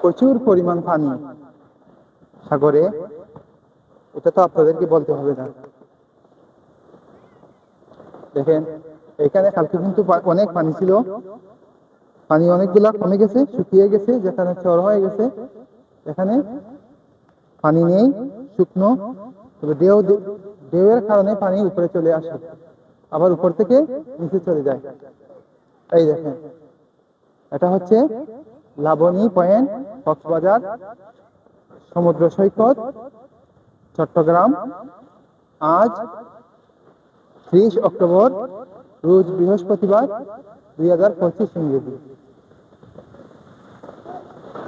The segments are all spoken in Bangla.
প্রচুর পরিমাণ পানি। সাগরে, এটা তো আপনাদেরকে বলতে হবে না। দেখেন, এখানে কালকে কিন্তু অনেক পানি ছিল। পানি অনেকগুলা কমে গেছে, শুকিয়ে গেছে, যেখানে চর হয়ে গেছে। এখানে পানি নেই, শুকনো। তবে ঢেউ, ঢেউয়ের কারণে পানি উপরে চলে আসে। আবার উপর থেকে নিচে চলে যায়। এই দেখেন, এটা হচ্ছে লাবণী পয়েন্ট কক্সবাজার, সমুদ্র সৈকত, চট্টগ্রাম। আজ ত্রিশ অক্টোবর, রোজ বৃহস্পতিবার, দুই হাজার পঁচিশ ইংরেজি।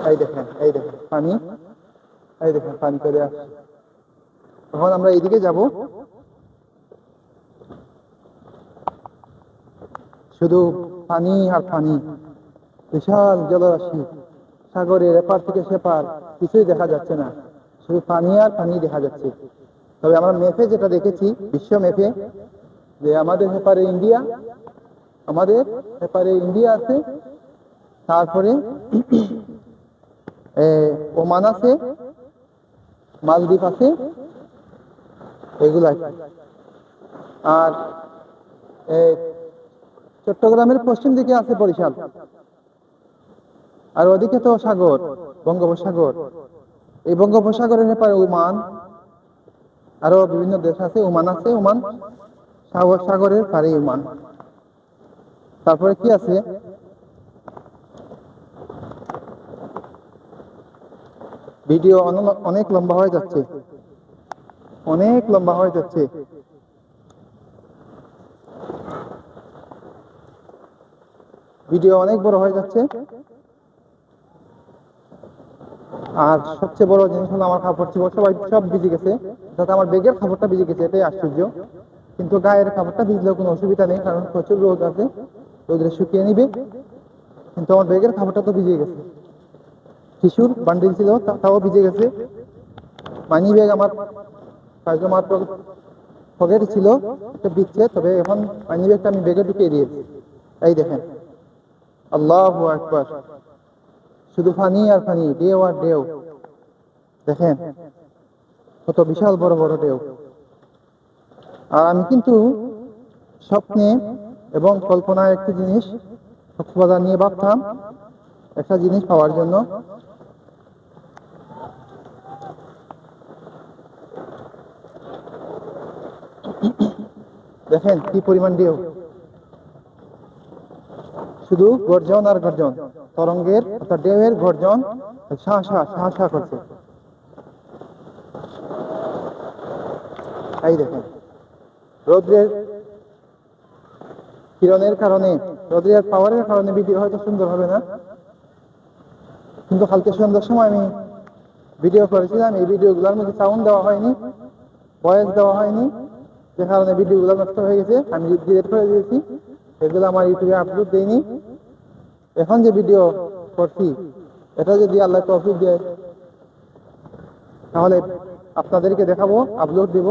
এই দেখেন এই দেখেন, পানি। এই দেখেন, পানি চলে আসছে। তখন আমরা এইদিকে যাব। শুধু পানি আর পানি, বিশাল জলরাশি। সাগরের এপার থেকে সেপার, কিছুই দেখা যাচ্ছে না। শুধু পানি আর পানি দেখা যাচ্ছে। তবে আমরা মেপে যেটা দেখেছি, বিশ্ব মেপে যে আমাদের হেপারে ইন্ডিয়া, আমাদের হেপারে ইন্ডিয়া আছে, তারপরে ওমান আছে, মালদ্বীপ আছে এগুলো আর চট্টগ্রামের পশ্চিম দিকে আছে বরিশাল। আর ওদিকে তো সাগর, বঙ্গোপসাগর। এই বঙ্গোপসাগরের ব্যাপারে ওমান, আরও বিভিন্ন দেশ আছে, ওমান আছে, ওমান সাগর, সাগরের পারে ওমান। তারপরে কি আছে? ভিডিও অন- অনেক লম্বা হয়ে যাচ্ছে। অনেক লম্বা হয়ে যাচ্ছে। ভিডিও অনেক বড় হয়ে যাচ্ছে। আর সবচেয়ে বড় জিনিস হলো আমার কাপড় চোপড় সবাই সব ভিজে গেছে। যাতে আমার বেগের কাপড়টা ভিজে গেছে, এটাই আশ্চর্য। কিন্তু গায়ের কাপড়টা ভিজলেও কোনো অসুবিধা নেই, কারণ প্রচুর রোদ আছে, রোদে শুকিয়ে নিবে। কিন্তু আমার বেগের কাপড়টা তো ভিজে গেছে। শিশুর বান্ডিল ছিল তাও ভিজে গেছে। মানি ব্যাগ আমার পায়জামার পকেটে ছিল, একটা ভিজছে, তবে এখন মানি ব্যাগটা আমি বেগে ঢুকিয়ে দিয়েছি। এই দেখেন। আল্লাহ আকবার। শুধু ফানি আর ফানি ঢেউ আর ঢেউ দেখেন, কত বিশাল বড় বড় ঢেউ আর আমি কিন্তু স্বপ্নে এবং কল্পনায় একটি জিনিস কক্সবাজার নিয়ে ভাবতাম, একটা জিনিস পাওয়ার জন্য। দেখেন, কি পরিমাণ ঢেউ শুধু গর্জন আর গর্জন। তরঙ্গের অর্থাৎ ঢেউয়ের গর্জন শাঁ শাঁ শাঁ শাঁ করছে। এই দেখেন, রৌদ্রের কিরণের কারণে, রৌদ্রের পাওয়ারের কারণে ভিডিও হয়তো সুন্দর হবে না। কিন্তু কালকে সন্ধ্যার সময় আমি ভিডিও করেছিলাম, এই ভিডিওগুলোর মধ্যে সাউন্ড দেওয়া হয়নি ভয়েস দেওয়া হয়নি। যে কারণে ভিডিওগুলো নষ্ট হয়ে গেছে, আমি ডিলিট করে দিয়েছি। এগুলো আমার ইউটিউবে আপলোড দেইনি। এখন যে ভিডিও করছি, এটা যদি আল্লাহ তৌফিক দেয়, তাহলে আপনাদেরকে দেখাবো আপলোড দেব।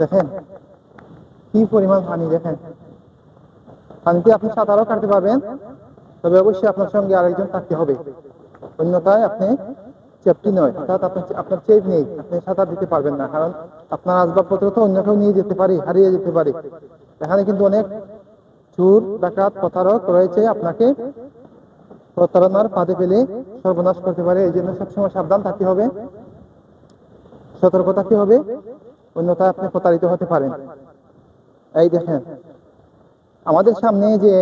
দেখেন, কি পরিমাণ পানি দেখেন। পানিতে আপনি সাঁতারও কাটতে পারবেন, তবে অবশ্যই আপনার সঙ্গে আরেকজন থাকতে হবে। অন্যথায় আপনি সেফটি নয়, অর্থাৎ আপনার আপনার চেপ নেই, আপনি সাঁতার দিতে পারবেন না, কারণ আপনার আসবাবপত্র তো অন্য কেউ নিয়ে যেতে পারে, হারিয়ে যেতে পারে। এখানে কিন্তু অনেক চুর, ডাকাত, প্রতারক রয়েছে আপনাকে। প্রতারণার ফাঁদে পেলে সর্বনাশ করতে পারে, এই জন্য সবসময় সাবধান থাকতে হবে। সতর্ক থাকতে হবে অন্যথায় আপনি প্রতারিত হতে পারেন। এই দেখেন, আমাদের সামনে যে